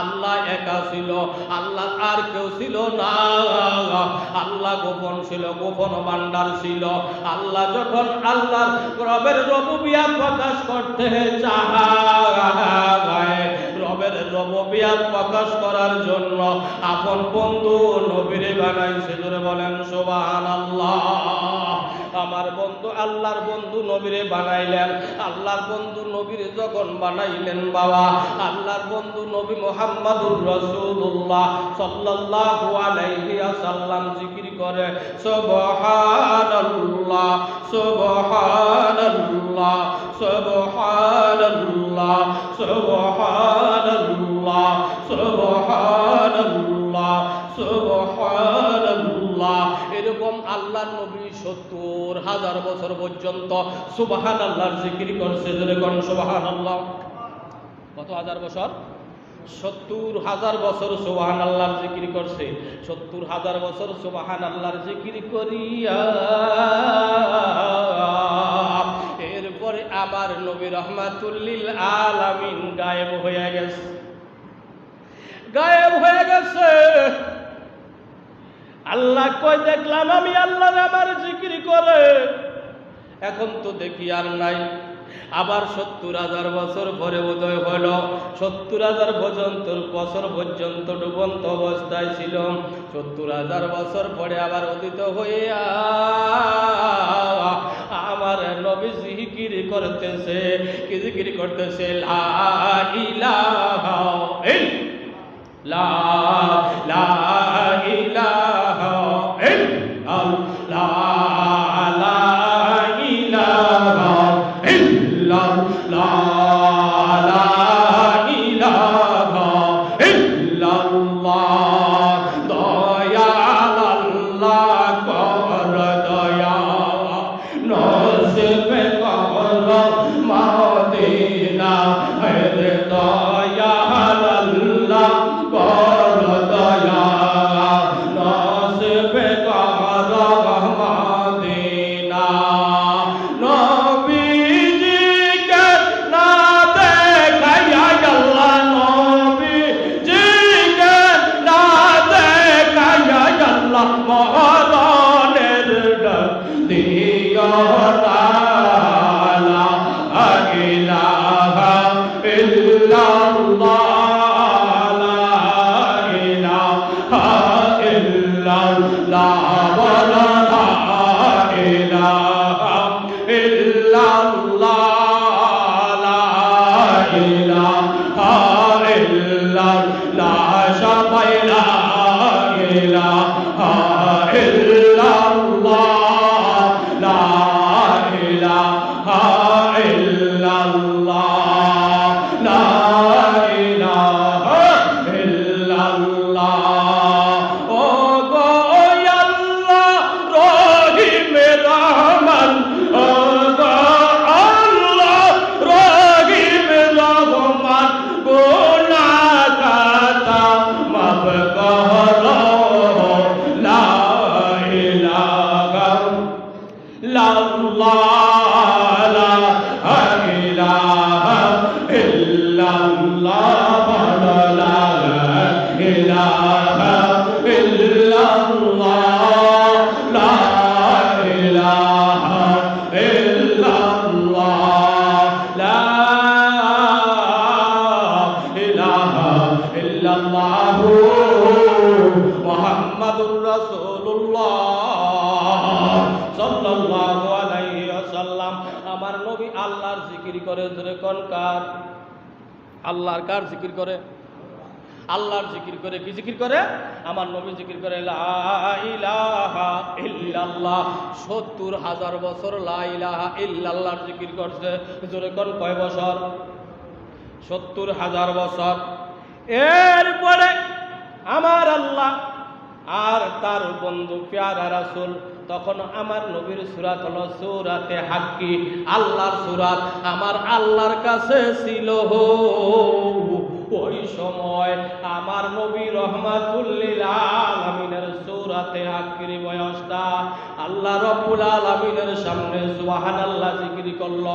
আল্লাহ একা ছিল, আল্লাহ আর কেউ ছিল না। আল্লাহ গোপন ছিল গোপন ছিল। আল্লাহ যখন আল্লাহ রবের রবুবিয়া প্রকাশ করতে চায়, রবের প্রকাশ করার জন্য আপন বন্ধু নবীরে বানাইছে জোরে বলেন সোবাহান আল্লাহ আমার বন্ধু, আল্লাহর বন্ধু নবীরে বানাইলেন। আল্লাহর বন্ধু নবীরে যখন বানাইলেন বাবা। আল্লাহর বন্ধু নবী মোহাম্মদুর রসুল্লাহ সাল্লাল্লাহু আলাইহি ওয়াসাল্লাম জিকির করে, সুবহানাল্লাহ সুবহানাল্লাহ সুবহানাল্লাহ সুবহানাল্লাহ সুবহানাল্লাহ সুবহানাল্লাহ। এরকম আল্লাহ নবী সত্তর হাজার বছর পর্যন্ত সুবাহান আল্লাহর জিকির করছে যেরকম সুবাহান আল্লাহ কত হাজার বছর? সত্তর হাজার বছর সোহান আল্লাহর জিকির করছে। সত্তর হাজার বছর সোহান আল্লাহর জিকির করিয়া এরপরে আবার নবী রহমাতুল্লিল আলামিন গায়েব হয়ে গেছে। গায়েব হয়ে গেছে। আল্লাহ কই দেখলাম আমি আল্লাহ আমার জিকির করে। এখন তো দেখি আর নাই। আবার সত্তর হাজার বছর পরে উদয় হল। সত্তর হাজার পর্যন্ত বছর পর্যন্ত ডুবন্ত অবস্থায় ছিল। সত্তর হাজার বছর পরে আবার উদিত হইয়া আমার নবী জিকির করতেছে, কি জিকির করতেছে? লা ইলাহা ইল্লা লা মুহাম্মাদুর রাসূলুল্লাহ সাল্লাল্লাহু আমার নবী আল্লাহর জিকির করে, ধরে কোন কার? আল্লাহর কার জিকির করে? আল্লাহর জিকির করে, কি জিকির করে? আমার নবী জিকির করে ইল্লাল্লাহ। সত্তর হাজার বছর লা ইলাহা ইল্লাল্লাহর জিকির করছে। জোরে কোন কয় বছর? সত্তর হাজার বছর। এরপরে আমার আল্লাহ আর তার বন্ধু পেয়ারা রাসুল, তখন আমার নবীর সুরাত হলো সুরাতে হাক্কি। আল্লাহর সুরাত আমার আল্লাহর কাছে ছিল ওই সময় আমার নবী রহমাতুল্লিল আলমিনের সূরাতে আখিরি বয়সটা আল্লাহ রব্বুল আলমিনের সামনে সুবাহান আল্লাহ জিকিরি করল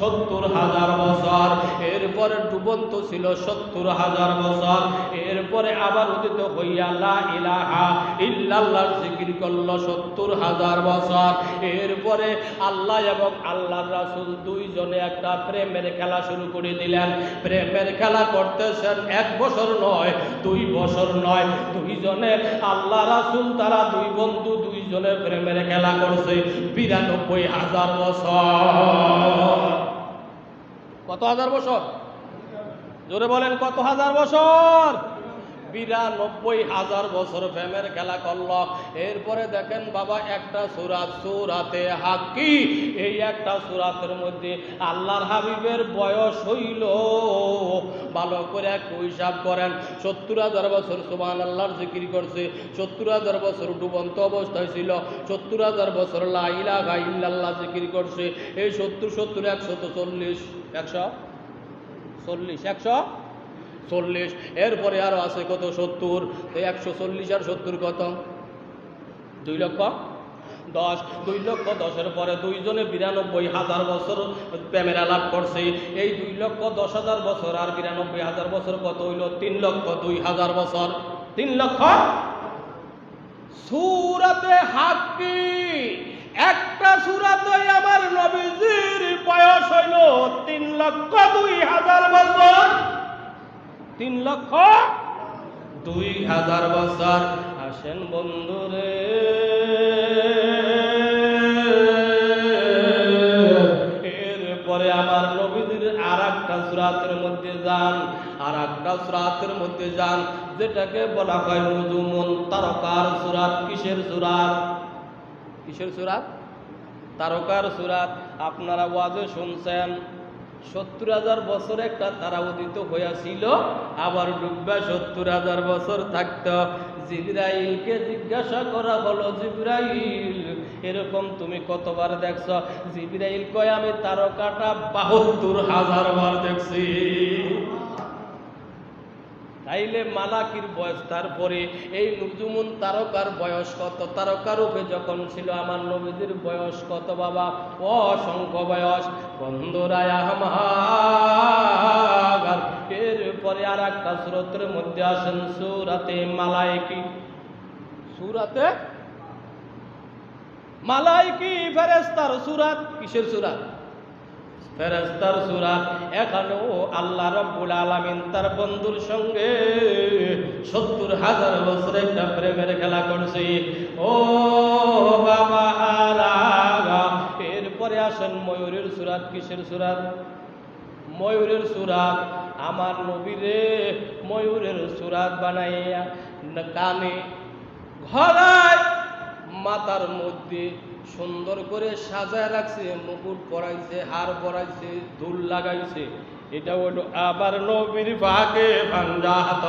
সত্তর হাজার বছর। এরপরে ডুবন্ত ছিল সত্তর হাজার বছর। এরপরে আবার উদিত হইয়া লা ইলাহা ইল্লাল্লাহ জিকির করল সত্তর হাজার বছর। এরপরে আল্লাহ এবং আল্লাহর রাসূল দুইজনে একটা প্রেমের খেলা শুরু করে দিলেন। প্রেমের খেলা করতেছেন এক বছর নয়, দুই বছর নয়। দুইজনে আল্লাহ রাসূল তারা দুই বন্ধু দুইজনে প্রেমের খেলা করছে। বিরানব্বই হাজার বছর। কত হাজার বছর? জোরে বলেন, কত হাজার বছর? বিরানব্বই হাজার বছর প্রেমের খেলা করল। এরপরে দেখেন বাবা, একটা সুরাত, সুরাতে হাকি এই একটা সুরাতের মধ্যে আল্লাহর হাবিবের বয়স হইল। ভালো করে একটু হিসাব করেন। সত্তর হাজার বছর সুমান আল্লাহর জিকির করছে। সত্তর হাজার বছর ডুবন্ত অবস্থায় ছিল। সত্তর হাজার বছর লাইলা গাইল্লাল্লাহ জিকির করছে। এই সত্তর সত্তর, একশো চল্লিশ একশো? চল্লিশ, একশো? চল্লিশ। এরপরে আরও আছে কত? সত্তর। তো একশো চল্লিশ আর সত্তর কত? দুই লক্ষ দশ। দুই লক্ষ দশের পরে দুইজনে বিরানব্বই হাজার বছর প্রেমের লাভ করছে। এই দুই লক্ষ দশ হাজার বছর আর বিরানব্বই হাজার বছর কত হইল? তিন লক্ষ দুই হাজার বছর। তিন লক্ষ সুরাতে হাকি একটা সুরাতে আমার নবীজির বয়স হইল তিন লক্ষ দুই হাজার তিন লক্ষ দুই হাজার বছর। আসেন বন্ধুরে। এরপরে আমার নবীদের আর একটা সুরাতের মধ্যে যান আর একটা সুরাতের মধ্যে যান, যেটাকে বলা হয় নজুমন তারকার সুরাত। কিসের সুরাত? কিসের সুরাত? তারকার সুরাত। আপনারা ওয়াজে শুনছেন। সত্তর হাজার বছর একটা তারা উদিত হইয়াছিল, আবার ডুববা সত্তর হাজার বছর থাকত। জিব্রাইলকে জিজ্ঞাসা করা হলো, জিব্রাইল, এরকম তুমি কতবার দেখছ? জিব্রাইল কয়, আমি তারকাটা বাহাত্তর হাজার বার দেখছি। তাইলে মালাকির বয়স, তারপরে এই নুজুমুন তারকার বয়স কত? তারকার রূপে যখন ছিল আমার নবীদের বয়স কত বাবা? অসংখ্য বয়স। বন্ধুরায় আমার এরপরে আর একটা সুরতের মধ্যে আসেন সুরাতে মালাইকি। সুরাতে মালাইকি ফেরেস্তার সুরাত। কিসের সুরাত? ফেরেস্তার সুরাত এখানেও আল্লাহ রব্বুল আলামিন তার বন্ধুর সঙ্গে সত্তর হাজার বছর একটা প্রেমের খেলা করছে। ও বাবা এরপরে আসেন ময়ূরের সুরাত কিসের সুরাত ময়ূরের সুরাত আমার নবীরে ময়ূরের সুরাত বানাইয়া কানে ঘরায় মাথার মধ্যে সুন্দর করে সাজায় রাখছে, মুকুট পরাইছে, হার পরাইছে, দুল লাগাইছে। এটা হলো আবার নবীর পাকে পাঞ্জাত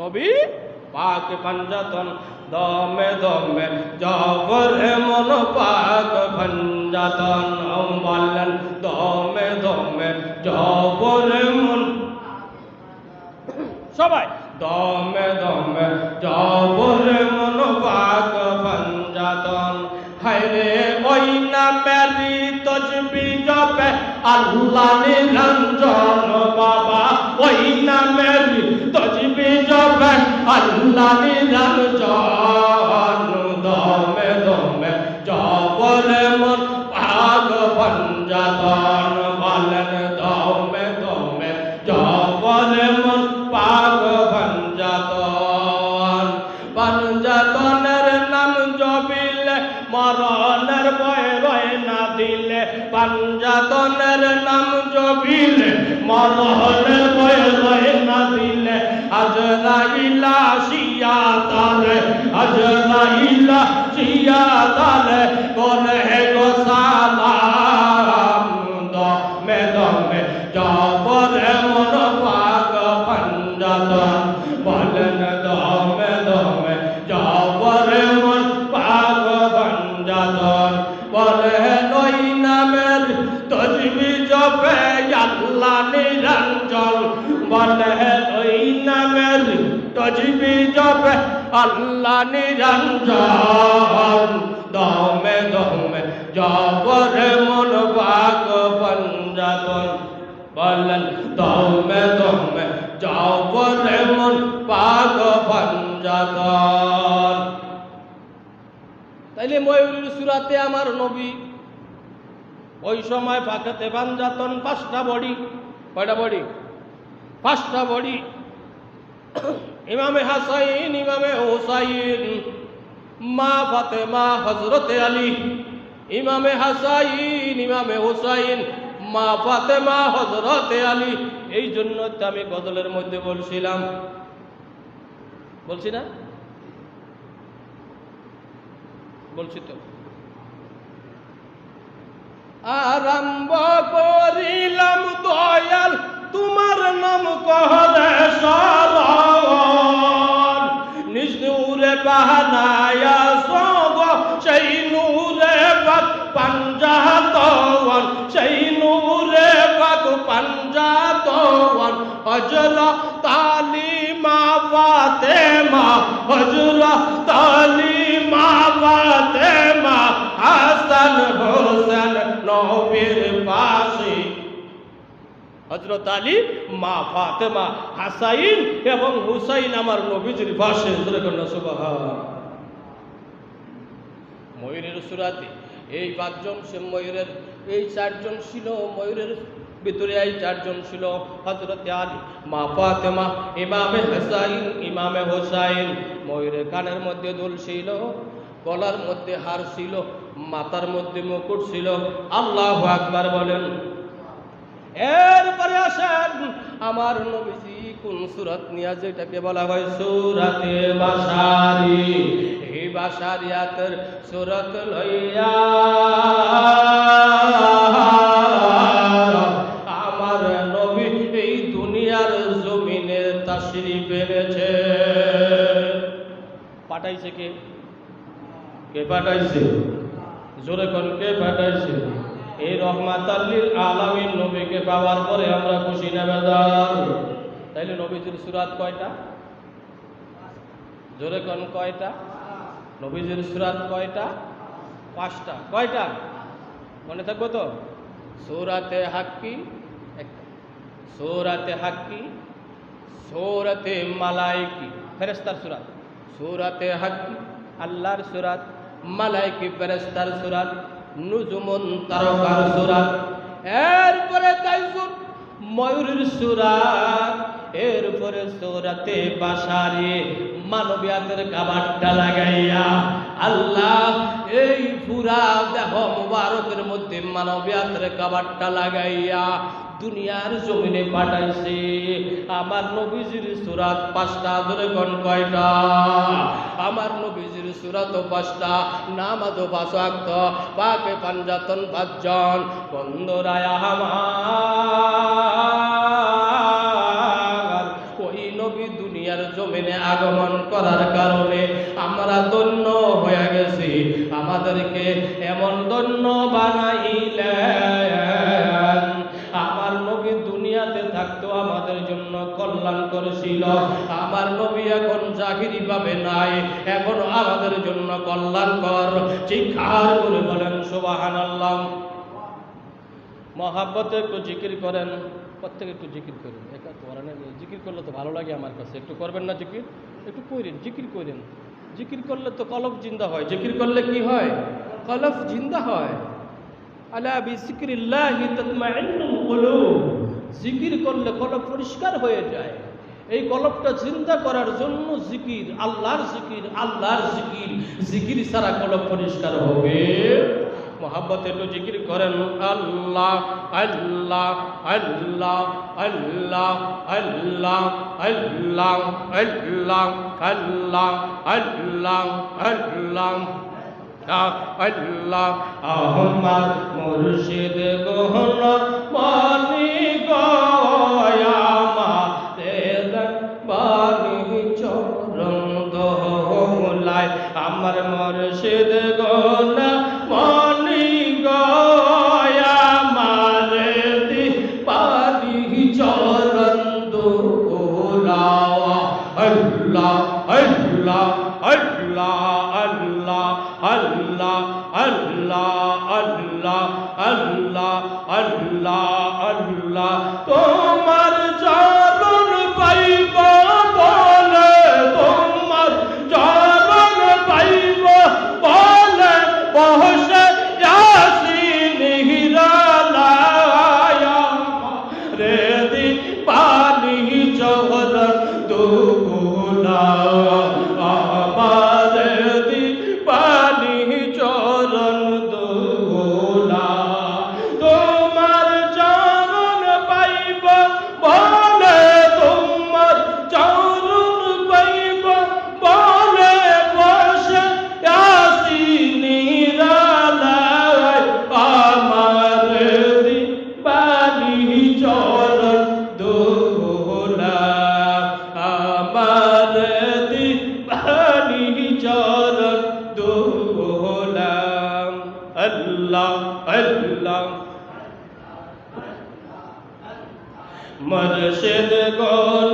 নবী পাকে পাঞ্জাতন, দমে দমে জবরে মন পাক পাঞ্জাতন। বললেন দমে দমে জবরে মন সবাই। দমে দমে জবর পঞ্জাতন হায়রে, ওই না মেরি তজবি জপে আল্লাহ নিরঞ্জন বাবা। ওই না মেরি তজবি জপে আল্লাহ নিরঞ্জন দমে দমে জবরে মন পাক পঞ্জাতন মরণের ভয় রয় না দিলে আজরাইলা সিয়া তালে আজরাইলা সিয়া তালে বলে আল্লাহ নিরঞ্জন দমে দমে জবরে মন বাগ পঞ্জাতন। বলেন, দমে দমে জবরে মন বাগ পঞ্জাতন। তাইলে ময়ূরের সুরাতে আমার নবী ওই সময় ফাঁকাতে পাঞ্জাতন পাঁচটা বডি, কয়টা বডি? পাঁচটা বডি। ইমামে হাসাইন, ইমামে হোসাইন, মা ফাতেমা হজরতে আলী, ইমামে হাসাইন, ইমামে হোসাইন, মা ফাতেমা হজরতে আলী, এই জন্য আমি গজলের মধ্যে বলছিলাম। বলছি না? বলছি তো। আরম্ভ করিলাম দয়াল তোমার নাম কহলে সরল নিজ নূরে বাহানায়া সগ, সেই নূরে পাক পাঞ্জাতওয়ান, সেই নূরে পাক পাঞ্জাতওয়ান। অজল তালিমা ফাতেমা হজরা তালিমা হজরত আলী, মা ফাতেমা, হাসাইন এবং হুসাইন আমার নবীজির পাশে। ময়ূরের সুরাতে এই পাঁচজন সে ময়ূরের, এই চারজন ছিল ময়ূরের ভিতরে, এই চারজন ছিল হজরত আলী, মা ফাতেমা, ইমামে হাসাইন, ইমামে হোসাইন। ময়ূরের কানের মধ্যে দোল ছিল, গলার মধ্যে হার ছিল, মাথার মধ্যে মুকুট ছিল। আল্লাহ আকবার বলেন আসেন আমার নবীজি কোন সুরত নিয়া যেটাকে বলা হয় সুরাতে বাসারি এই বাসারিয়াতের সুরত লইয়া, আমার নবী এই দুনিয়ার জমিনে পাঠাইছে কে? কে পাঠাইছে? জোরে কোন, কে পাঠাইছে? এই রহমাত আল্লিল আলামিন, নবীকে পাওয়ার পরে আমরা খুশি না বেদার। তাইলে নবীজির সুরাত কয়টা? জোরে কোন কয়টা? নবীজির সুরাত কয়টা? পাঁচটা। কয়টা? মনে থাকব তো? সৌরাতে হাক্কি সৌরাতে হাক্কি, সৌরাতে মালাইকি। ফেরেস্তার সুরাত। সৌরাতে হাক্কি, আল্লাহর সুরাত, মালাইকি ফেরেস্তার সুরাত। নুজুমন তারকার সুরাত এরপরে তাইজুন ময়ূরের সুরাত এরপরে সুরাতে বাসারে মানবিয়াতের কাবারটা লাগাইয়া আল্লাহ এই পুরা দেহ মুবারকের মধ্যে মানবিয়াতের কাবারটা লাগাইয়া দুনিয়ার জমিনে পাঠাইছে। আমার নবীজির সুরাত পাঁচটা ধরে কোন কয়টা? আমার নবীজির সুরাত পাঁচটা, নামাজ পাঁচ আক্ত পাকে পাঞ্জাতন পাঁচজন, বন্ধরায় আমার। ওই নবী দুনিয়ার জমিনে আগমন করার কারণে আমরা ধন্য হয়ে গেছি। আমাদেরকে এমন ধন্য বানাইলেন। আমার নবী দুনিয়াতে থাকতো, আমাদের জন্য কল্যাণ করেছিল। আমার নবী এখন চাকরি পাবে নাই, এখন আমাদের জন্য কল্যাণ কর। চিৎকার করে বলেন সুবাহান আল্লাহ মহাব্বতে একটু জিকির করেন, প্রত্যেকে একটু জিকির করেন। একা তোমার জিকির করলে তো ভালো লাগে আমার কাছে। একটু করবেন না জিকির? একটু করেন জিকির করেন জিকির করলে তো কলব জিন্দা হয়। জিকির করলে কি হয়? কলব জিন্দা হয়। আলা বিজিক্রিল্লাহি তাতমাইন্নুল কুলুব। জিকির করলে কলব পরিষ্কার হয়ে যায় এই কলবটা চিন্তা করার জন্য জিকির আল্লাহর জিকির আল্লাহর জিকির জিকির ছাড়া কলব পরিষ্কার হবে মোহাব্বত একটু জিকির করেন আল্লাহ আল্লাহ আল্লাহ আল্লাহ আল্লাহ আল্লাহ আল্লাহ আল্লাহ আল্লাহ আল্লাহ আল্লাহ আহমদ মুর্শিদ গহন মানি আমার মর্ষিদ গো। পানি চহরণ দুগুনা মর্শিদ গো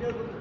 Gracias.